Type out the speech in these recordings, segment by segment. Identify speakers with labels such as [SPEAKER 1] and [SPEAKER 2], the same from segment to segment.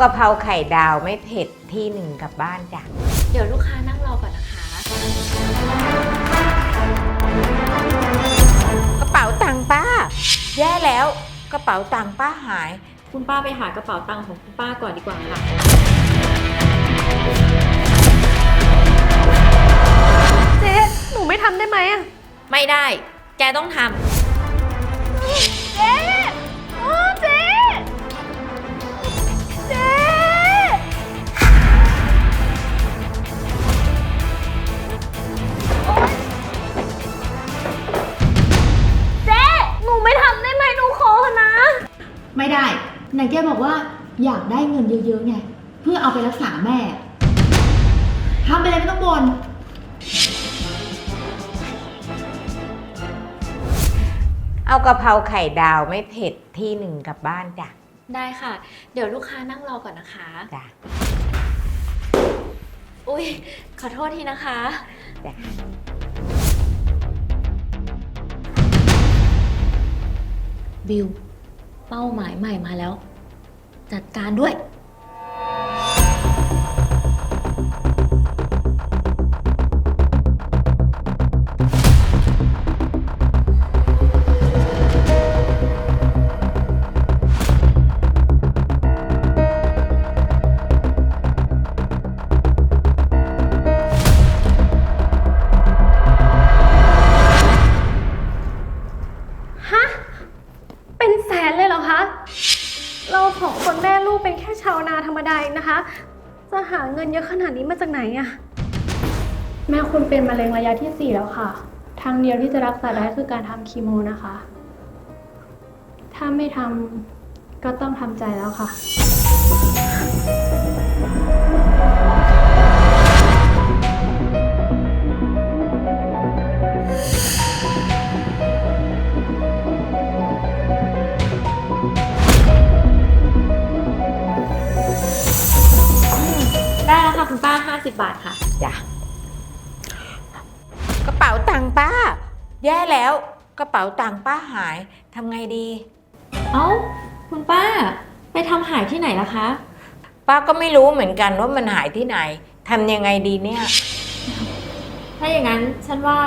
[SPEAKER 1] กะเพราไข่ดาวไม่เผ็ดที่หนึ่งกลับบ้านจ้ะ
[SPEAKER 2] เดี๋ยวลูกค้านั่งรอก่อนนะคะ
[SPEAKER 1] กระเป๋าตังค์ป้า แย่แล้วกระเป๋าตังค์ป้าหาย
[SPEAKER 2] คุณป้าไปหากระเป๋าตังค์ของคุณป้าก่อนดีกว่าค่ะ
[SPEAKER 3] เจ๊ หนูไม่ทำได้ไหมอะ
[SPEAKER 2] ไม่ได้ แกต้องท
[SPEAKER 3] เไม่ได้ไหน
[SPEAKER 4] แกบอกว่าอยากได้เงินเยอะๆไงเพื่อเอาไปรักษาแม่ทำไปเลยไม่ต้องบน
[SPEAKER 1] เอากะเพราไข่ดาวไม่เผ็ดที่หนึ่งกลับบ้านจ้ะำ
[SPEAKER 2] ได้ค่ะ เดี๋ยวลูกค้านั่งรอก่อนนะคะ
[SPEAKER 1] จ้ะ
[SPEAKER 2] อุ้ยขอโทษทีนะคะ
[SPEAKER 1] จ้ะ
[SPEAKER 2] บิว เป้าหมายใหม่มาแล้ว จัดการด้วย
[SPEAKER 3] เป็นแสนเลยเหรอคะ เราของคนแม่ลูกเป็นแค่ชาวนาธรรมดาเองนะคะ จะหาเงินเยอะขนาดนี้มาจากไหนอะ
[SPEAKER 5] แม่คุณเป็นมะเร็งระยะที่ 4 แล้วค่ะ ทางเดียวที่จะรักษาได้คือการทำคีโมนะคะ ถ้าไม่ทำก็ต้องทำใจแล้วค่ะ
[SPEAKER 2] ค์ป้า
[SPEAKER 1] แย่แล้ว กระเป๋าตังค์ป้าหายทำไงดี
[SPEAKER 2] เอ้า คุณป้า ไปทำหายที่ไหนล่ะคะ
[SPEAKER 1] ป้าก็ไม่รู้เหมือนกันว่ามันหายที่ไหนทำยังไงดีเนี่ย
[SPEAKER 2] ถ้าอย่างนั้นฉันว่า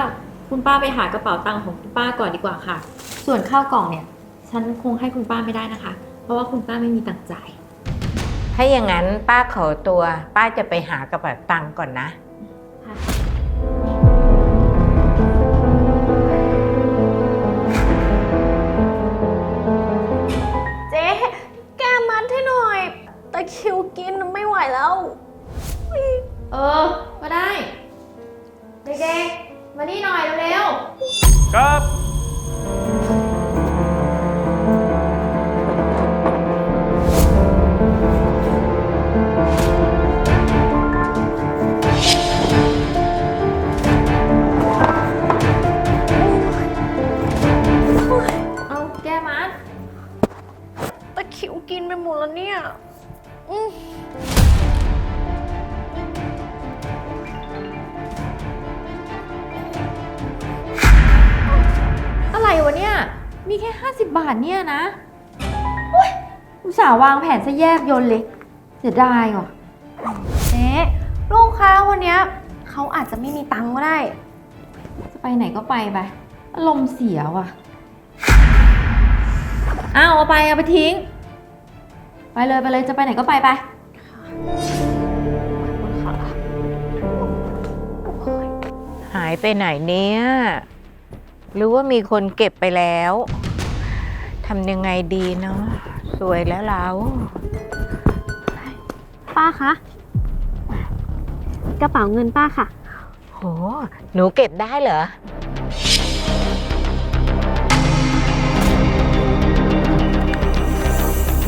[SPEAKER 2] คุณป้าไปหากระเป๋าตังค์ของคุณป้าก่อนดีกว่าค่ะ ส่วนข้าวกล่องเนี่ย ฉันคงให้คุณป้าไม่ได้นะคะ เพราะว่าคุณป้าไม่มีตังค์จ่าย
[SPEAKER 1] ถ้าอย่างนั้นป้าขอตัว ป้าจะไปหากระเป๋าตังค์ก่อนนะ
[SPEAKER 3] ก็ได้
[SPEAKER 2] เด็กๆ มานี่หน่อยเร็ว
[SPEAKER 6] ครับ
[SPEAKER 2] ๆ เอาแก้มัด
[SPEAKER 3] ตะคริวกินไปหมดแล้วเนี่ย อืม
[SPEAKER 2] ไรวะเนี่ย มีแค่ 50 บาทเนี่ยนะโอ๊ยอุตส่าห์วางแผนซะแยบยนเลยเสียดายว่ะ
[SPEAKER 3] เจ๊ลูกค้าคนเนี้ยเขาอาจจะไม่มีตังค์ก็ได้
[SPEAKER 2] จะไปไหนก็ไปไปอารมณ์เสียว่ะ อ้าวเอาไปเอาไปทิ้ง ไปเลยไปเลยจะไปไหนก็ไปไป
[SPEAKER 1] หายไปไหนเนี่ย หรือว่ามีคนเก็บไปแล้วทำยังไงดีเนาะสวยแล้วเรา
[SPEAKER 3] ป้าคะกระเป๋าเงินป้าค่ะ
[SPEAKER 1] โห หนูเก็บได้เหรอ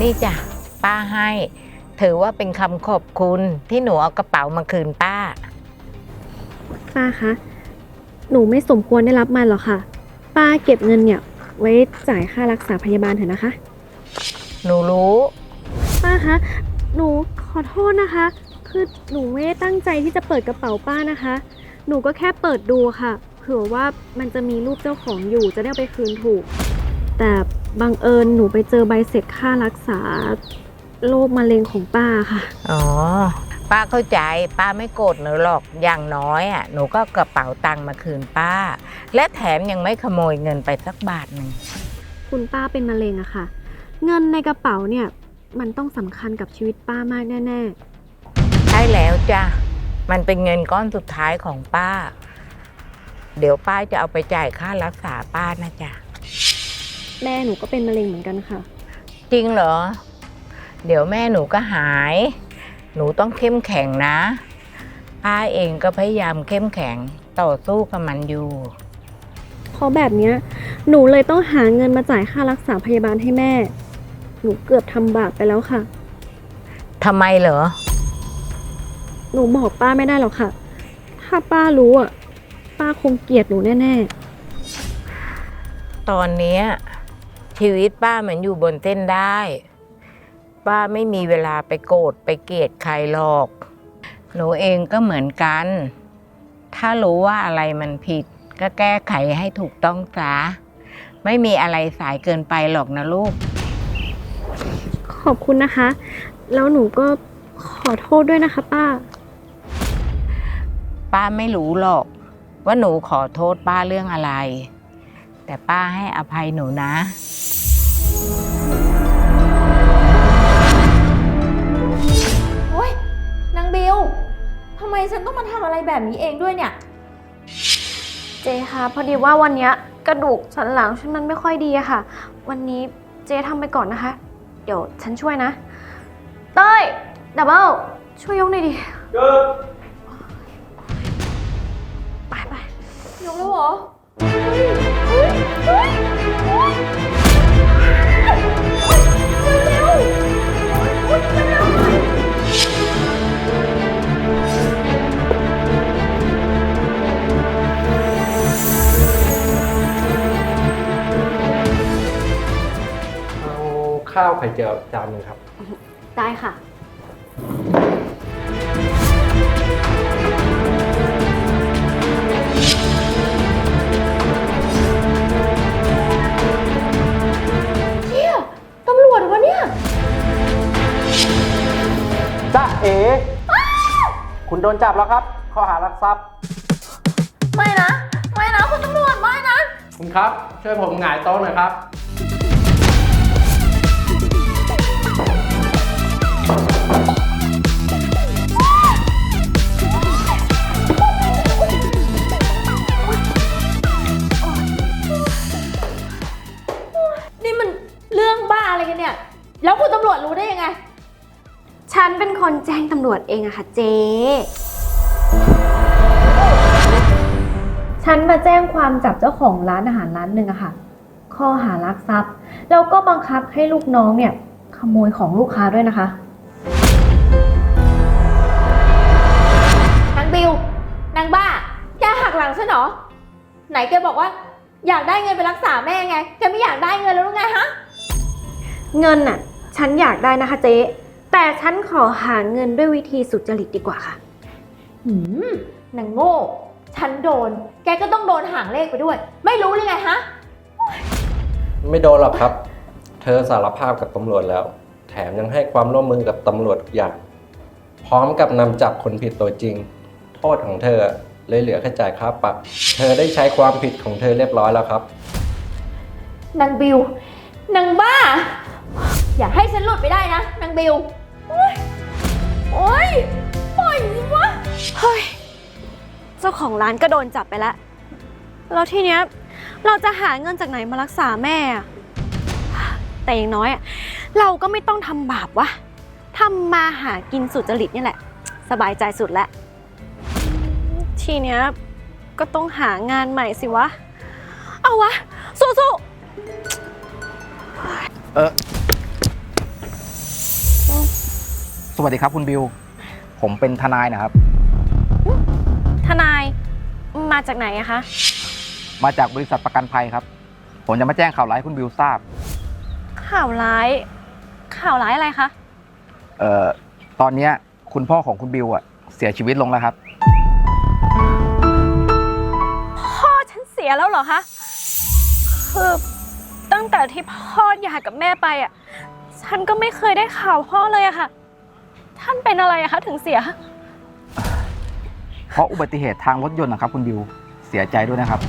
[SPEAKER 1] นี่จ้ะ ป้าให้ ถือว่าเป็นคำขอบคุณที่หนูเอากระเป๋ามาคืนป้า
[SPEAKER 3] ป้าคะ หนูไม่สมควรได้รับมันหรอกค่ะ ป้าเก็บเงินเนี่ย ไว้จ่ายค่ารักษาพยาบาลเถอะนะคะ
[SPEAKER 1] หนูรู้
[SPEAKER 3] ป้าคะ หนูขอโทษนะคะ คือหนูไม่ได้ตั้งใจที่จะเปิดกระเป๋าป้านะคะ หนูก็แค่เปิดดูค่ะ เผื่อว่ามันจะมีรูปเจ้าของอยู่จะได้เอาไปคืนถูก แต่บังเอิญหนูไปเจอใบเสร็จค่ารักษาโรคมะเร็งของป้าค่ะ
[SPEAKER 1] อ๋อ ป้าเข้าใจป้าไม่โกรธหนูหรอกอย่างน้อยอะหนูก็กระเป๋าตังค์มาคืนป้า และแถมยังไม่ขโมยเงินไปสักบาทหนึ่ง
[SPEAKER 3] คุณป้าเป็นมะเร็งอะค่ะ เงินในกระเป๋าเนี่ยมันต้องสำคัญกับชีวิตป้ามากแน่
[SPEAKER 1] ใช่แล้วจ้ะมันเป็นเงินก้อนสุดท้ายของป้า เดี๋ยวป้าจะเอาไปจ่ายค่ารักษาป้านะจ๊ะ
[SPEAKER 3] ๆ แม่หนูก็เป็นมะเร็งเหมือนกันค่ะ
[SPEAKER 1] จริงเหรอ เดี๋ยวแม่หนูก็หาย หนูต้องเข้มแข็งนะ ป้าเองก็พยายามเข้มแข็งต่อสู้กับมันอยู่
[SPEAKER 3] เพราะแบบเนี้ยหนูเลยต้องหาเงินมาจ่ายค่ารักษาพยาบาลให้แม่ หนูเกือบทำบาปไปแล้วค่ะ
[SPEAKER 1] ทำไมเหรอ
[SPEAKER 3] หนูบอกป้าไม่ได้หรอกค่ะ ถ้าป้ารู้อะ ป้าคงเกลียดหนูแน่
[SPEAKER 1] ตอนเนี้ยชีวิตป้าเหมือนอยู่บนเส้นได้ ป้าไม่มีเวลาไปโกรธไปเกลียดใครหรอก หนูเองก็เหมือนกัน ถ้ารู้ว่าอะไรมันผิด ก็แก้ไขให้ถูกต้องซะไม่มีอะไรสายเกินไปหรอกนะลูก
[SPEAKER 3] ๆขอบคุณนะคะ แล้วหนูก็ขอโทษด้วยนะคะ ป้า
[SPEAKER 1] ป้าไม่รู้หรอก ว่าหนูขอโทษป้าเรื่องอะไร แต่ป้าให้อภัยหนูนะ
[SPEAKER 2] ฉันต้องมาทำอะไรแบบนี้เองด้วยเนี่ย
[SPEAKER 3] เจคะพอดีว่าวันเนี้ยกระดูกสันหลังฉันมันไม่ค่อยดีอะค่ะ วันนี้เจทำไปก่อนนะคะ เดี๋ยวฉันช่วยนะ เต้ยดับเบิลช่วยยกหน่อยดิไปไป
[SPEAKER 2] ยกแล้วเหรอ
[SPEAKER 6] เอา ไข่เจียวจานหนึ่งครับ
[SPEAKER 3] ได้ค่ะ
[SPEAKER 2] ตำรวจวะเนี่ย
[SPEAKER 6] จ้าเอ๋ คุณโดนจับแล้วครับ ข้อหารักทรัพย์
[SPEAKER 2] ไม่นะ ไม่นะ คุณตำรวจไม่นะ
[SPEAKER 6] คุณครับ ช่วยผมหงายโต๊ะหน่อยครับ
[SPEAKER 2] จรู้ได้ยังไง
[SPEAKER 3] ฉันเป็นคนแจ้งตำรวจเองอะค่ะเจฉันมาแจ้งความจับเจ้าของร้านอาหารร้านหนึ่งอะค่ะ ข้อหารักทรัพย์ แล้วก็บังคับให้ลูกน้องเนี่ยขโมยของลูกค้าด้วยนะคะ
[SPEAKER 2] นางบิว นางบ้า แกหักหลังฉันเหรอ ไหนแกบอกว่า อยากได้เงินไปรักษาแม่ไง แกไม่อยากได้เงินแล้วหรือไงฮะ
[SPEAKER 3] เงินน่ะ ฉันอยากได้นะคะเจ๊แต่ฉันขอหาเงินด้วยวิธีสุจริตดีกว่าค่ะ
[SPEAKER 2] หืมนางโง่ ฉันโดน แกก็ต้องโดนห่างเลขไปด้วย ไม่รู้เลยไงฮะ
[SPEAKER 6] ไม่โดนหรอกครับ เธอสารภาพกับตำรวจแล้ว แถมยังให้ความร่วมมือกับตำรวจทุกอย่าง พร้อมกับนำจับคนผิดตัวจริง โทษของเธอเลยเหลือแค่จ่ายค่าปรับ เธอได้ใช้ความผิดของเธอเรียบร้อยแล้วครับ
[SPEAKER 2] นางบิวนางบ้า อย่าให้ฉันหลุดไปได้นะนางบิวโอ๊ยโอ๊ยปล่อยสิวะ
[SPEAKER 3] เฮ้ย เจ้าของร้านก็โดนจับไปแล้ว แล้วทีเนี้ยเราจะหาเงินจากไหนมารักษาแม่อะแต่อย่างน้อยอะเราก็ไม่ต้องทำบาปวะทำมาหากินสุจริตนี่แหละ สบายใจสุดแล้ว ทีเนี้ยก็ต้องหางานใหม่สิวะ เอาวะ สู้ๆ
[SPEAKER 7] เออ สวัสดีครับคุณบิว ผมเป็นทนายนะครับ
[SPEAKER 3] ทนายมาจากไหนอะคะ
[SPEAKER 7] มาจากบริษัทประกันภัยครับ ผมจะมาแจ้งข่าวร้ายให้คุณบิวทราบ
[SPEAKER 3] ข่าวร้าย ข่าวร้ายอะไรคะ
[SPEAKER 7] เอ่อ ตอนเนี้ยคุณพ่อของคุณบิวอะเสียชีวิตลงแล้วครับ
[SPEAKER 3] พ่อฉันเสียแล้วเหรอคะ คือตั้งแต่ที่พ่อหย่ากับแม่ไปอะฉันก็ไม่เคยได้ข่าวพ่อเลยอะค่ะ ท่านเป็นอะไรอะคะถึงเสีย
[SPEAKER 7] เพราะอุบัติเหตุทางรถยนต์นะครับคุณบิว เสียใจด้วยนะครับ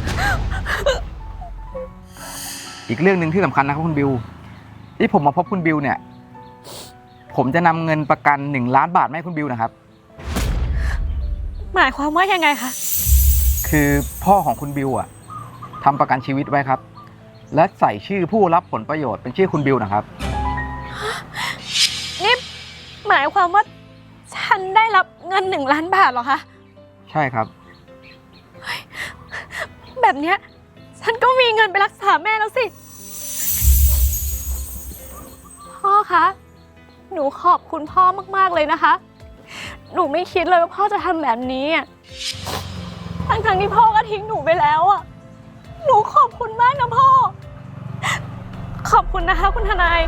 [SPEAKER 7] อีกเรื่องหนึ่งที่สำคัญนะครับคุณบิว ที่ผมมาพบคุณบิวเนี่ย ผมจะนำเงินประกันหนึ่งล้านบาทมาให้คุณบิวนะครับ
[SPEAKER 3] หมายความว่ายังไงคะ
[SPEAKER 7] คือพ่อของคุณบิวอะทำประกันชีวิตไว้ครับ และใส่ชื่อผู้รับผลประโยชน์เป็นชื่อคุณบิวนะครับ
[SPEAKER 3] นี่ หมายความว่าฉันได้รับเงินหนึ่งล้านบาทเหรอคะ
[SPEAKER 7] ใช่ครับ
[SPEAKER 3] แบบเนี้ยฉันก็มีเงินไปรักษาแม่แล้วสิ พ่อคะ หนูขอบคุณพ่อมาก ๆ เลยนะคะ หนูไม่คิดเลยว่าพ่อจะทำแบบนี้อะทั้งๆที่พ่อก็ทิ้งหนูไปแล้วอะหนูขอบคุณมากนะพ่อ ขอบคุณนะคะคุณทนาย